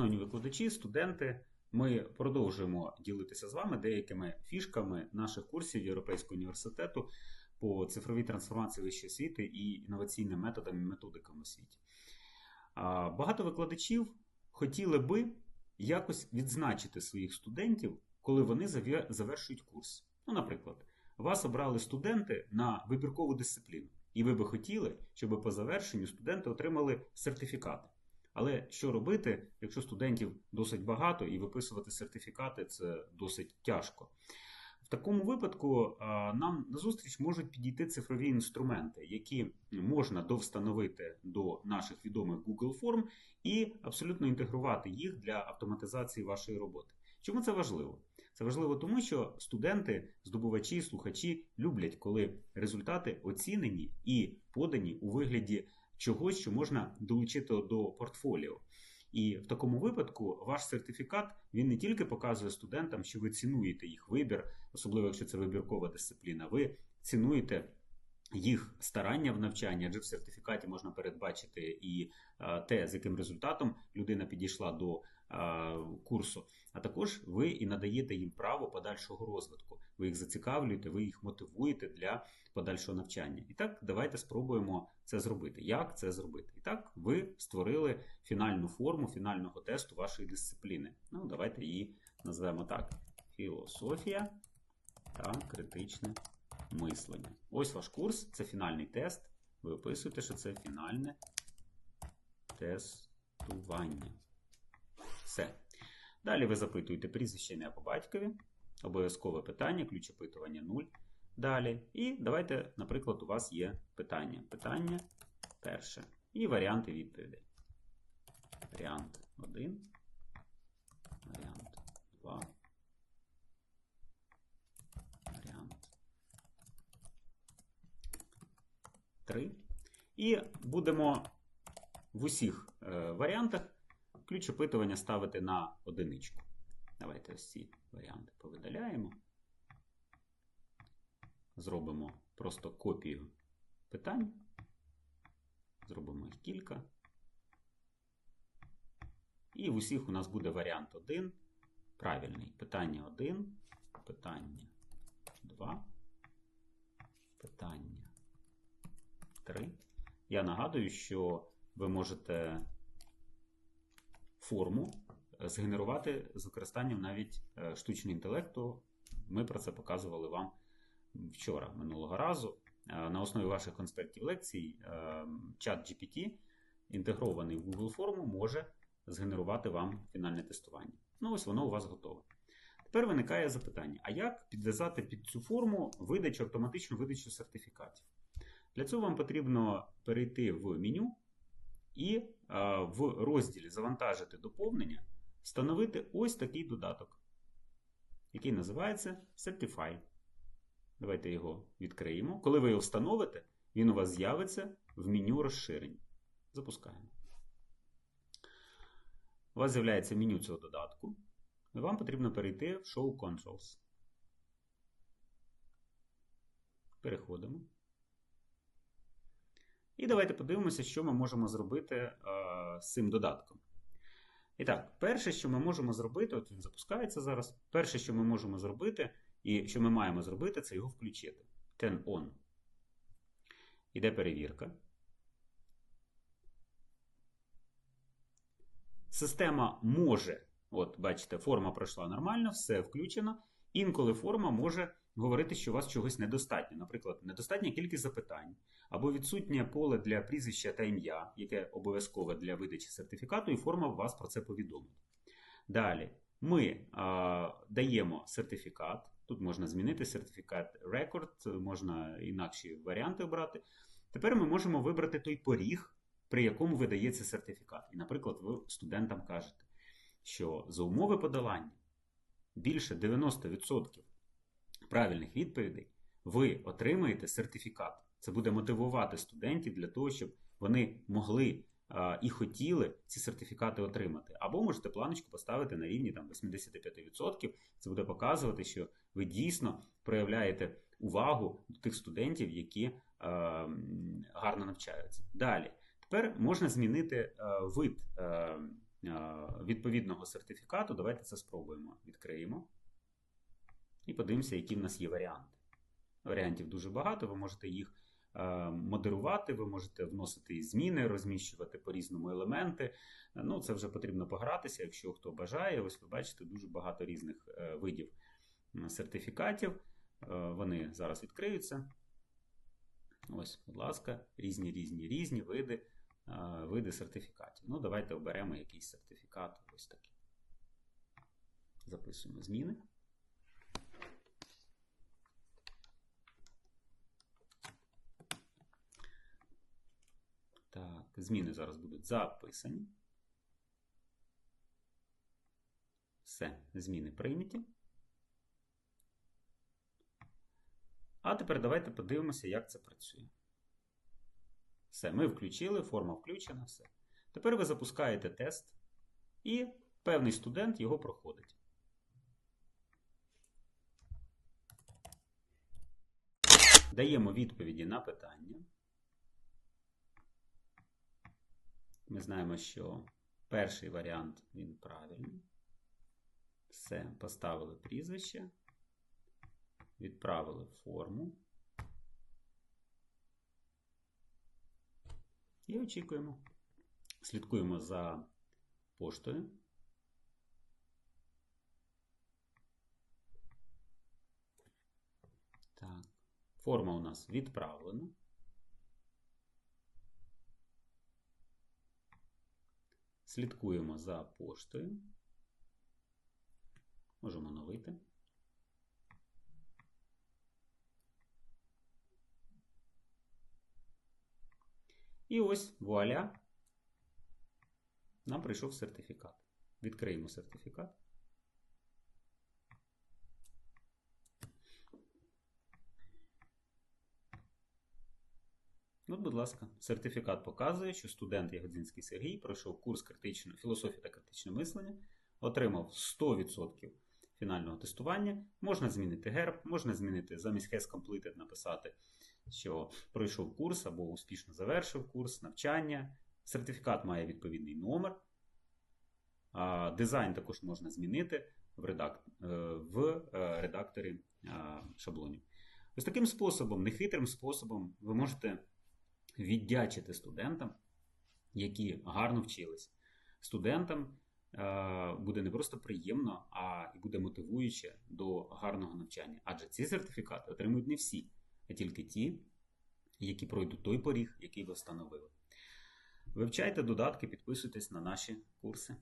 Шановні викладачі, студенти, ми продовжуємо ділитися з вами деякими фішками наших курсів Європейського університету по цифровій трансформації вищої освіти і інноваційним методам і методикам освіті. Багато викладачів хотіли би якось відзначити своїх студентів, коли вони завершують курс. Ну, наприклад, вас обрали студенти на вибіркову дисципліну, і ви би хотіли, щоб по завершенню студенти отримали сертифікати. Але що робити, якщо студентів досить багато і виписувати сертифікати це досить тяжко. В такому випадку нам на зустріч можуть підійти цифрові інструменти, які можна довстановити до наших відомих Google форм і абсолютно інтегрувати їх для автоматизації вашої роботи. Чому це важливо? Це важливо тому, що студенти, здобувачі, слухачі люблять, коли результати оцінені і подані у вигляді чогось, що можна долучити до портфоліо. І в такому випадку ваш сертифікат він не тільки показує студентам, що ви цінуєте їх вибір, особливо якщо це вибіркова дисципліна, ви цінуєте їх старання в навчанні, адже в сертифікаті можна передбачити і те, з яким результатом людина підійшла до курсу. А також ви і надаєте їм право подальшого розвитку. Ви їх зацікавлюєте, ви їх мотивуєте для подальшого навчання. І так, давайте спробуємо це зробити. Як це зробити? І так, ви створили фінальну форму фінального тесту вашої дисципліни. Ну, давайте її назвемо так: філософія та критичне мислення. Ось ваш курс, це фінальний тест. Ви описуєте, що це фінальне тестування. Все. Далі ви запитуєте прізвище ім'я по батькові. Обов'язкове питання, ключ опитування 0. Далі. І давайте, наприклад, у вас є питання. Питання перше. І варіанти відповідей. Варіант 1. Варіант 2. Варіант 3. І будемо в усіх е, варіантах ключ опитування ставити на одиничку. Давайте ось ці варіанти повидаляємо. Зробимо просто копію питань. Зробимо їх кілька. І в усіх у нас буде варіант 1. Правильний. Питання 1, питання 2, питання 3. Я нагадую, що ви можете форму згенерувати з використанням навіть е, штучного інтелекту. Ми про це показували вам вчора, минулого разу. Е, на основі ваших конспектів лекцій е, чат GPT, інтегрований в Google форму, може згенерувати вам фінальне тестування. Ну, ось воно у вас готове. Тепер виникає запитання: а як підв'язати під цю форму видачу, автоматичну видачу сертифікатів? Для цього вам потрібно перейти в меню і в розділі Завантажити доповнення встановити ось такий додаток, який називається Certify. Давайте його відкриємо. Коли ви його встановите, він у вас з'явиться в меню розширень. Запускаємо. У вас з'являється меню цього додатку. І вам потрібно перейти в Show Controls. Переходимо. І давайте подивимося, що ми можемо зробити е, з цим додатком. І так, перше, що ми можемо зробити, от він запускається зараз. Перше, що ми можемо зробити, і що ми маємо зробити, це його включити. Turn on. Іде перевірка. Система може, от бачите, форма пройшла нормально, все включено. Інколи форма може говорити, що у вас чогось недостатньо. Наприклад, недостатня кількість запитань, або відсутнє поле для прізвища та ім'я, яке обов'язкове для видачі сертифікату, і форма вас про це повідомить. Далі ми а, даємо сертифікат. Тут можна змінити сертифікат Record, можна інакші варіанти обрати. Тепер ми можемо вибрати той поріг, при якому видається сертифікат. І, наприклад, ви студентам кажете, що за умови подолання більше 90% правильних відповідей, ви отримаєте сертифікат. Це буде мотивувати студентів для того, щоб вони могли а, і хотіли ці сертифікати отримати. Або можете планочку поставити на рівні там, 85%. Це буде показувати, що ви дійсно проявляєте увагу до тих студентів, які а, гарно навчаються. Далі, тепер можна змінити а, вид відповідного сертифікату. Давайте це спробуємо. Відкриємо і подивимося, які в нас є варіанти. Варіантів дуже багато, ви можете їх е, модерувати, ви можете вносити зміни, розміщувати по-різному елементи. Ну, Це вже потрібно погратися, якщо хто бажає. Ось ви бачите дуже багато різних е, видів сертифікатів. Е, вони зараз відкриються. Ось, будь ласка, різні різні різні види види сертифікатів. Ну, давайте оберемо якийсь сертифікат. Ось такий. Записуємо зміни. Так, зміни зараз будуть записані. Все, зміни прийняті. А тепер давайте подивимося, як це працює. Все, ми включили, форма включена, все. Тепер ви запускаєте тест, і певний студент його проходить. Даємо відповіді на питання. Ми знаємо, що перший варіант він правильний. Все, поставили прізвище, відправили форму. І очікуємо. Слідкуємо за поштою. Так, форма у нас відправлена. Слідкуємо за поштою. Можемо оновити. І ось вуаля, нам прийшов сертифікат. Відкриємо сертифікат. От, будь ласка, сертифікат показує, що студент Ягодзинський Сергій пройшов курс критичної філософії та критичне мислення, отримав 100% фінального тестування. Можна змінити герб, можна змінити замість has completed написати що пройшов курс або успішно завершив курс навчання. Сертифікат має відповідний номер. Дизайн також можна змінити в редак... Е, в е, редакторі шаблонів. Ось таким способом, нехитрим способом, ви можете віддячити студентам, які гарно вчились. Студентам е, буде не просто приємно, а і буде мотивуюче до гарного навчання. Адже ці сертифікати отримують не всі а тільки ті, які пройдуть той поріг, який ви встановили. Вивчайте додатки, підписуйтесь на наші курси.